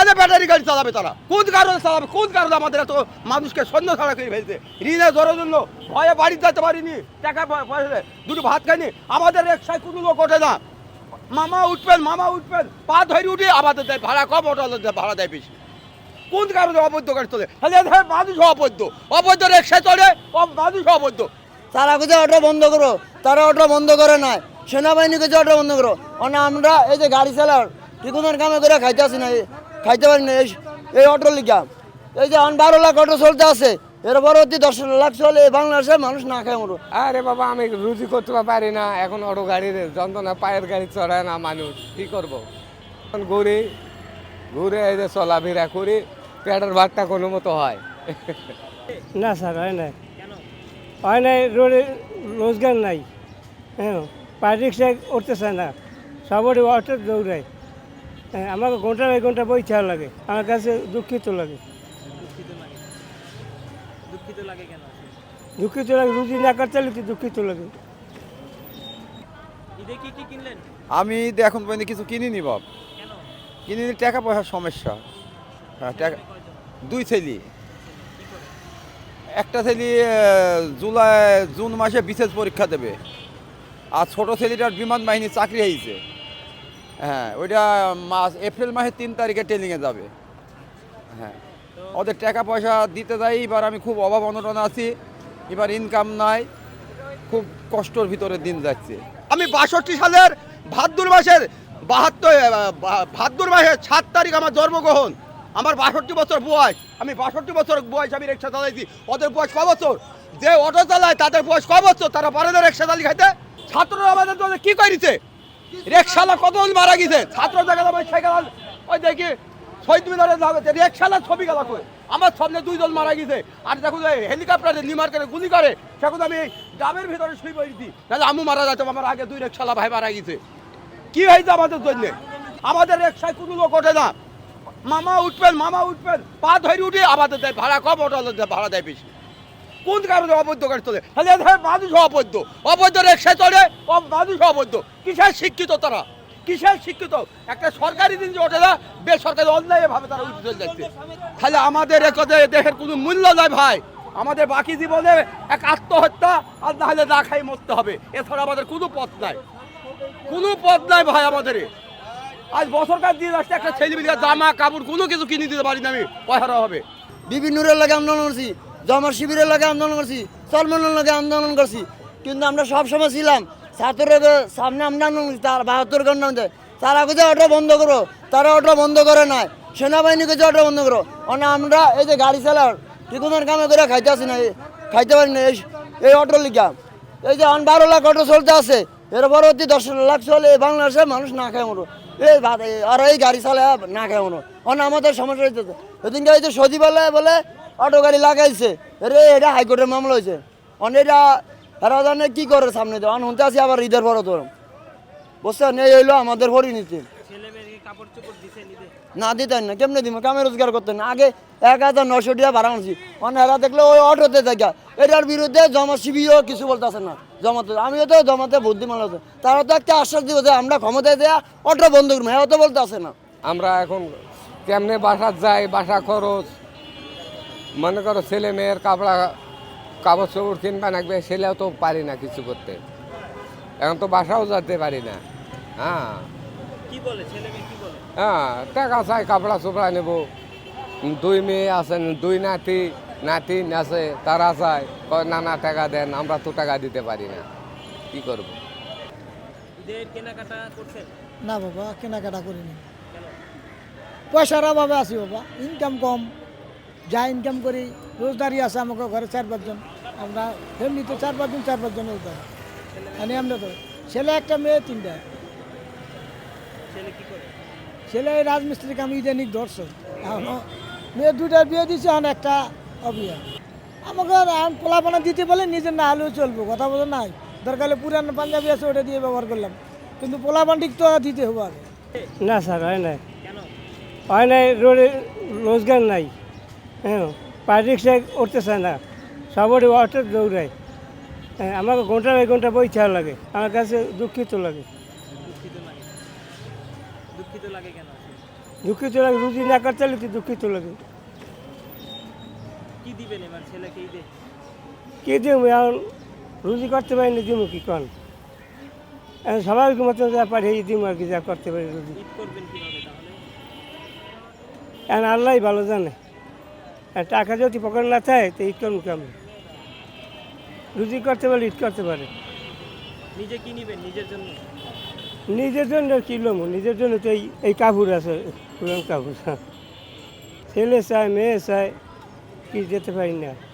কেন ব্যাটারি গাড়ি চালাবে তারা? কোন কারণে চালাবে? কোন কারণে আমাদের এত মানুষকে সৈন্য ছাড়া করে ফেলছে? ঋণে জোরের জন্য ভয়ে বাড়ি যেতে পারিনি। টাকা পয়সা দুটো ভাত খাইনি। আমাদের রিক্সায় কোনো লোক ওঠে না। মামা উঠবেন মামা উঠবেন। পা ধরে উঠে, আমাদের দেয় ভাড়া কম, ওটা ভাড়া দেয় বেশি। কোন কারণে অবৈধ গাড়ি চলে? তাহলে এদের মানুষ অবৈধ। অবৈধ রিক্সায় চলে মানুষ অবৈধ। তারা কোথায় অটো বন্ধ করো। তারা অটো বন্ধ করে নাই। সেনাবাহিনী কোথায় অটো বন্ধ করো। মানে আমরা এই যে গাড়ি চালার ঠিকুনের কামে করে খাইতে আসি না। খাইতে পারি না এই- এই অটো লিখা এই যে আন বারো লাখ অটো চলতে আছে এর পরবর্তী দশ লাখ চলে এই বাংলাদেশের মানুষ না খায় মরো আরে বাবা আমি রুজি করতে পারি না এখন অটো গাড়ির যন্ত্রণা পায়ের গাড়ি চড়ায় না মানুষ কি করব? এখন ঘুরি ঘুরে এই যে চলাফেরা করি পেটের ভাতটা কোনো মতো হয়। না স্যার হয় নাই। হয় নাই রোডে রোজগার নাই। হ্যাঁ পায়ে রিক্সায় উঠতে চায় না সবারই অটো দৌড়ায়। আমাকে ঘণ্টা এক ঘণ্টা বই ছাড়া লাগে। আমার কাছে দুঃখিত লাগে। দুঃখিত লাগে রুজি না করতে হলে কি দুঃখিত লাগে। আমি তো এখন পর্যন্ত কিছু কিনিনি বাপ। কিনিনি টাকা পয়সার সমস্যা। হ্যাঁ টাকা দুই ছেলে একটা ছেলে জুলাই জুন মাসে বিশেষ পরীক্ষা দেবে। আর ছোট ছেলেটার বিমান বাহিনী চাকরি হয়েছে। হ্যাঁ ওইটা মাস, এপ্রিল মাসের তিন তারিখে ট্রেনিংয়ে যাবে। হ্যাঁ ওদের টাকা পয়সা দিতে যাই, এবার আমি খুব অভাব অনটন আছি, এবার ইনকাম নাই, খুব কষ্টর ভিতরে দিন যাচ্ছে। আমি বাষট্টি সালের ভাদ্র মাসের বাহাত্তর ভাদ্র মাসের সাত তারিখ আমার জন্মগ্রহণ। আমার বাষট্টি বছর বয়স, আমি বাষট্টি বছর বয়স আমি রিক্সা চালাইছি, ওদের বয়স ক বছর? যে অটো চালায়, তাদের বয়স ক বছর? তারা পারে রিক্সা চালি খাইতে? ছাত্ররা আমাদের কি করেছে রিক্সালা কত মারা গেছে? ছাত্র দেখা যাবে সাইকেল ওই দেখি শহীদ মিনারে যাবে রিক্সালা ছবি গেলা করে আমার সামনে দুইজন মারা গেছে। আর দেখুন হেলিকপ্টারে নিমার করে গুলি করে সেখন আমি গ্রামের ভিতরে শুই পড়েছি তাহলে আমু মারা যেতাম আমার আগে দুই রিক্সালা ভাই মারা গেছে। কি হয়েছে আমাদের জন্য? আমাদের রিক্সায় কোনো লোক ওঠে না। মামা উঠবেন মামা উঠবেন। পা ধরে উঠে আমাদের দেয়, ভাড়া কম, ওটা ভাড়া দেয় বেশি। কোন কারণে অবৈধ গাড়ি চলে? তাহলে এদের মানুষ অবৈধ। অবৈধ রিক্সায় চলে মানুষ অবৈধ। কিসের শিক্ষিত তারা? কিসের শিক্ষিত? একটা সরকারি দিন যে ওঠে না, বেসরকারি অন্যায় ভাবে তারা উঠে চলে যাচ্ছে। তাহলে আমাদের একদে দেহের কোনো মূল্য নয় ভাই। আমাদের বাকি জীবনে এক আত্মহত্যা, আর না হলে না খাই মরতে হবে। এছাড়া আমাদের কোনো পথ নাই। কোনো পথ নাই ভাই আমাদের আজ বছরকার দিয়ে আসছে, একটা ছেলে জামা, কাপড়, কোনো কিছু কিনে দিতে পারি না আমি পয়সা হবে বিভিন্নরের লাগে আন্দোলন জমা শিবিরের লাগে আন্দোলন করছি সলমানের লাগে আন্দোলন করছি। কিন্তু আমরা সব সময় ছিলাম, ছাত্রের সামনে আমরা আন্দোলন করছি, তার বাহাত্তর ঘণ্টা তারা কোথায় অটো বন্ধ করো। তারা অটো বন্ধ করে নাই। সেনাবাহিনী কোথায় অটো বন্ধ করো। মানে আমরা এই যে গাড়ি চালার ঠিকুনের কামে করে খাইতে আসি না খাইতে পারি না এই- এই অটো লিখা এই যে আন বারো লাখ অটো চলতে আছে, এর পরবর্তী দশ লাখ চলে এই বাংলাদেশের মানুষ না খায় মরো। এই আর এই গাড়ি চালায় না খায় মরো। অন্য আমাদের সমস্যা হইতেছে। সেদিনকে এই যে সচিবালয় বলে অটো গাড়ি লাগাইছে। রে, এটা হাইকোর্টের মামলা হয়েছে অন, এটা এরা জানে কি করে সামনে দেওয়া অন শুনতে আসি আবার ঈদের পরে তোর বুঝছেন? এই হইল আমাদের পরিণতি। না দিতেন না, কেমনে দিব কামে রোজগার করতেন না। আগে এক হাজার নশো টাকা ভাড়া আনছি। মানে এরা দেখলে ওই অটোতে দেখা। এটার বিরুদ্ধে জমা শিবিরও কিছু বলতেছে না। জমাতে, আমিও তো জমাতে বুদ্ধিমান আছে তারা তো একটা আশ্বাস দিব যে আমরা ক্ষমতায় দেয়া অটো বন্ধ করব। হ্যাঁ তো বলতে আসে না। আমরা এখন কেমনে বাসা যাই, বাসা খরচ মনে করো ছেলে মেয়ের কাপড়া কাপড় চোপড় কিনবা লাগবে সেটাও তো পারি না কিছু করতে। এখন তো বাসাও যেতে পারি না। হ্যাঁ। হ্যাঁ টাকা চাই কাপড়া চোপড়া নেব। দুই মেয়ে আছেন দুই নাতি নাতি আছে তারা চায় কয় নানা টাকা দেন আমরা তো টাকা দিতে পারি না। কি করব? না বাবা কেনাকাটা করিনি। পয়সার অভাবে আছি বাবা ইনকাম কম। যা ইনকাম করি, রোজদারি আছে আমাকে ঘরে চার পাঁচজন আমরা ফ্যামিলিতে চার পাঁচজন চার পাঁচজন রোজদার। মানে আমরা তো, ছেলে একটা মেয়ে, তিনটা। ছেলে রাজমিস্ত্রি কাম ইদানিক ধরছে। মেয়ে দুইটার বিয়ে দিচ্ছে এখন একটা অবিয়া। আমাকে এখন পোলাপানা দিতে বলে, নিজের না হলেও চলবো। কথা বলে নাই। দরকার হলে পুরানো পাঞ্জাবি আছে, ওটা দিয়ে ব্যবহার করলাম। কিন্তু পোলাপান ঠিক তো দিতে হবে না স্যার, হয় নাই। হয় নাই, রোজগার নাই। হ্যাঁ পায়ে রিক্সায় উঠতে চায় না। সবারই অটো দৌড়ায়। হ্যাঁ আমাকে ঘণ্টা এক ঘণ্টা বই ছাড়া লাগে। আমার কাছে দুঃখিত লাগে। দুঃখিত লাগে। রুজি না করতে হলে দুঃখিত লাগে? কি দিবেন এবার ছেলেকে ঈদে? কে দিব? এখন রুজি করতে পারিনি দিব কি কন? স্বাভাবিক মতো যা পারি এই দিব আর কি যা করতে পারি রুজি। ঈদ করবেন কীভাবে তাহলে? এখন আল্লাহ ভালো জানে। টাকা যদি পকেট না থাকে তো ঈদ করুন কেমন? রুজি করতে পারে ঈদ করতে পারে। নিজে কি নিবেন? নিজের জন্য? নিজের জন্য কি লমু নিজের জন্য তো এই এই কাপড় আছে পুরান কাপড়। ছেলে চায় মেয়ে চায় কি যেতে পারি না।